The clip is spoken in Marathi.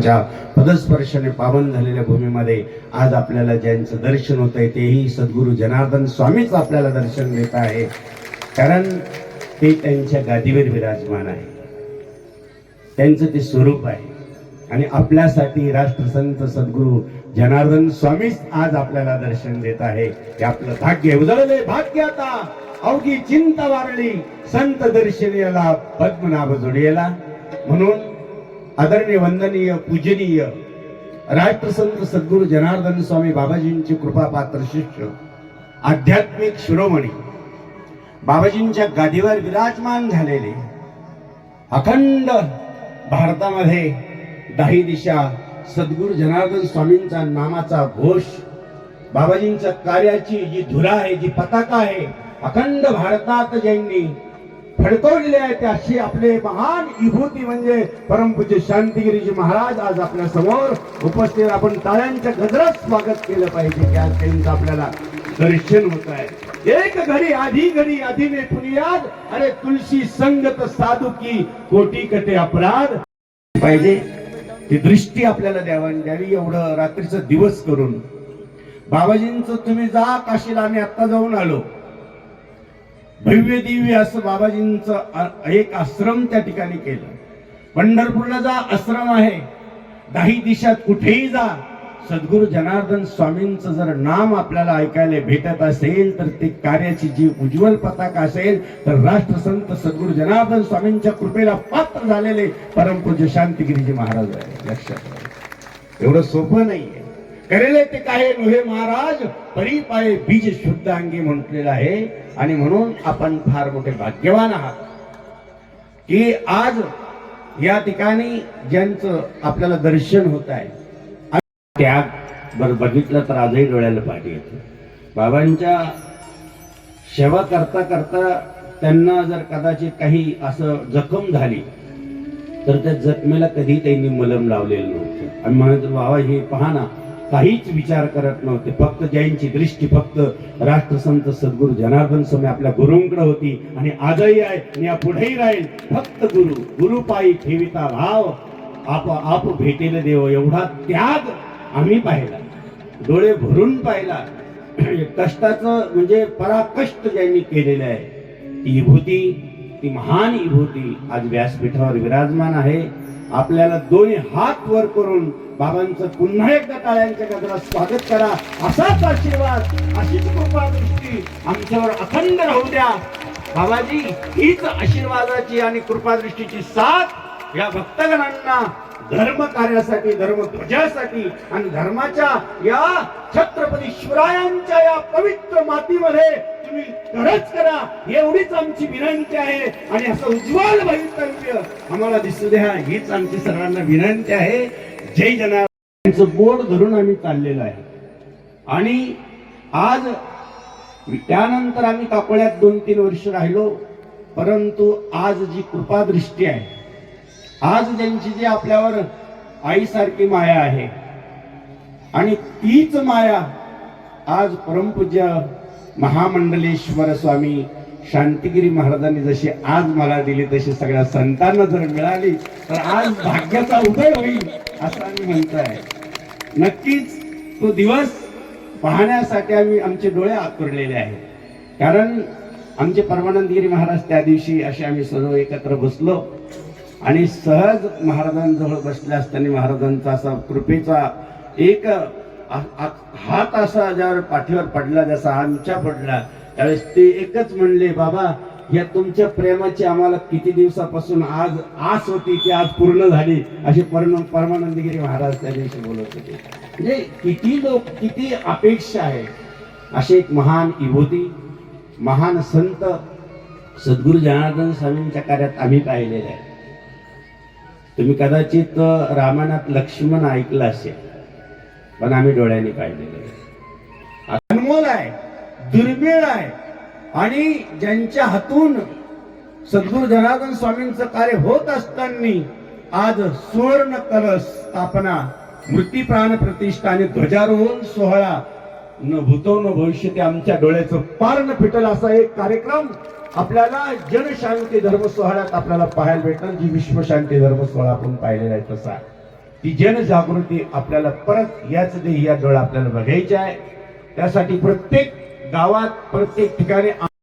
च्या पदस्पर्शाने पावन झालेल्या भूमीमध्ये आज आपल्याला ज्यांचं दर्शन होत आहे तेही सद्गुरू जनार्दन स्वामीच आपल्याला दर्शन देत आहे. कारण ते त्यांच्या गादीवर विराजमान आहे. त्यांचं ते स्वरूप आहे. आणि आपल्यासाठी राष्ट्रसंत सद्गुरू जनार्दन स्वामीच आज आपल्याला दर्शन देत आहे. हे आपलं भाग्य उजळले भाग्य आता. अवघी चिंता वारली. संत दर्शनीयला पद्मनाभ जोडियला म्हणून आदरणीय वंदनीय पूजनीय राष्ट्रसंत सद्गुरु जनार्दन स्वामी बाबाजींचे कृपापात्र शिष्य आध्यात्मिक शिरोमणी बाबाजींच्या गादीवर विराजमान झालेले अखंड भारतामध्ये दाही दिशा सद्गुरु जनार्दन स्वामींचा नामाचा घोष बाबाजींच्या कार्याची जी धुरा आहे जी पताका आहे अखंड भारतात ज्यांनी फडकवलेले आहे ते अशी आपले महान विभूती म्हणजे परमपूज्य शांतिगिरीजी महाराज आज आपल्यासमोर उपस्थित आपण टाळ्यांच्या गजरात स्वागत केलं पाहिजे. की आज त्यांचं आपल्याला दर्शन होत आहे. एक घडी आधी घडी आधी मे पुनियाद अरे तुलसी संगत साधू की कोटी कटे अपराध. पाहिजे ती दृष्टी आपल्याला द्यावी द्यावी एवढं रात्रीचं दिवस करून. बाबाजींचं तुम्ही जा काशीला आम्ही आता जाऊन आलो. भव्य दिव्य असं बाबाजींचं एक आश्रम त्या ठिकाणी केलं. पंढरपूरला जा आश्रम आहे. दाही दिशात कुठेही जा. सद्गुरु जनार्दन स्वामींचं जर नाम आपल्याला ऐकायला भेटत असेल तर ते कार्याची जी उज्ज्वल पताका असेल तर राष्ट्रसंत सद्गुरु जनार्दन स्वामींच्या कृपेला पात्र झालेले परमपूज्य शांतिगिरीजी महाराज आहे लक्षात एवढं सोपं नाहीये. करेले ते काय नव्हे महाराज? परी पाये बीज शुद्ध अंगी म्हटलेलं आहे. आणि म्हणून आपण फार मोठे भाग्यवान आहात. की आज या ठिकाणी ज्यांचं आपल्याला दर्शन होत आहे त्याग बर बघितलं तर आजही डोळ्याला पाठी येते. बाबांच्या सेवा करता करता त्यांना जर कदाचित काही असं जखम झाली तर त्या जखमेला कधी त्यांनी मलम लावलेलं नव्हतं. आणि म्हणत बाबा हे पहा ना काहीच विचार करत नव्हते. फक्त ज्यांची दृष्टी फक्त राष्ट्रसंत सद्गुरू जनार्दन स्वामी आपल्या गुरुंकडे होती आणि आजही आहे आणि या पुढेही राहील. फक्त गुरु गुरुपायी ठेविता भाव आप आप भेटेल देव एवढा त्याग आम्ही पाहिला. डोळे भरून पाहिला. कष्टाचं म्हणजे पराकष्ट ज्यांनी केलेलं आहे ती विभूती ती महान विभूती आज व्यासपीठावर विराजमान आहे. आपल्याला दोन्ही हात वर करून बाबांचं पुन्हा एकदा टाळ्यांच्या गजरात स्वागत करा. असाच आशीर्वाद अशीच कृपा दृष्टी आमच्यावर अखंड राहू द्या. बाबाजी हीच आशीर्वादाची आणि कृपादृष्टीची साथ या भक्तगणांना धर्म कार्यासाठी धर्म ध्वजासाठी आणि धर्माच्या या छत्रपती शिवरायांच्या या पवित्र मातीमध्ये तुम्ही खरंच करा. एवढीच आमची विनंती आहे. आणि असं उज्ज्वल भवितव्य आम्हाला दिसू द्या. हीच आमची सर्वांना विनंती आहे. जय जना बोर्ड धरून आम्ही चाललेलो आहे. आणि आज त्यानंतर आम्ही कापड्यात दोन तीन वर्ष राहिलो. परंतु आज जी कृपादृष्टी आहे आज ज्यांची जी आपल्यावर आईसारखी माया आहे आणि तीच माया आज परमपूज्य महामंडलेश्वर स्वामी शांतिगिरी महाराजांनी जशी आज मला दिली तशी सगळ्या संतांना जर मिळाली तर आज भाग्याचा उदय होईल असं आम्ही म्हणतोय. नक्कीच तो दिवस पाहण्यासाठी आम्ही आमचे डोळे आतुरलेले आहेत. कारण आमचे परमानंदगिरी महाराज त्या दिवशी असे आम्ही सर्व एकत्र बसलो आणि सहज महाराजांजवळ बसले असताना महाराजांचा असा कृपेचा एक हात असा ज्यावर पाठीवर पडला जसा आमच्या पडला त्यावेळेस ते एकच म्हणले बाबा या तुमच्या प्रेमाची आम्हाला किती दिवसापासून आज आस होती की आज पूर्ण झाली अशी परम परमानंदगिरी महाराज त्या दिवशी बोलत होते. म्हणजे किती लोक किती अपेक्षा आहे. असे एक महान इभूती महान संत सद्गुरू जनार्दन स्वामींच्या कार्यात आम्ही पाहिलेले आहे. तुम्ही कदाचित रामायणात लक्ष्मण ऐकलं असेल. पण आम्ही डोळ्यांनी पाहिलेले आहे. अनमोल आहे दुर्मिळ आहे. आणि ज्यांच्या हातून सद्गुरु जनार्दन स्वामींचं कार्य होत असताना आज सुवर्ण कलश स्थापना मृत्यू प्राण प्रतिष्ठा आणि ध्वजारोहण सोहळा न भूतो न भविष्य ते आमच्या डोळ्याचं पार न फिटल असा एक कार्यक्रम आपल्याला जनशांती धर्म सोहळ्यात आपल्याला पाहायला भेटल जी विश्वशांती धर्म सोहळा आपण पाहिलेला आहे तसा. ती जनजागृती आपल्याला परत याच देही या डोळा आपल्याला बघायची आहे. त्यासाठी प्रत्येक गावात प्रत्येक ठिकाणी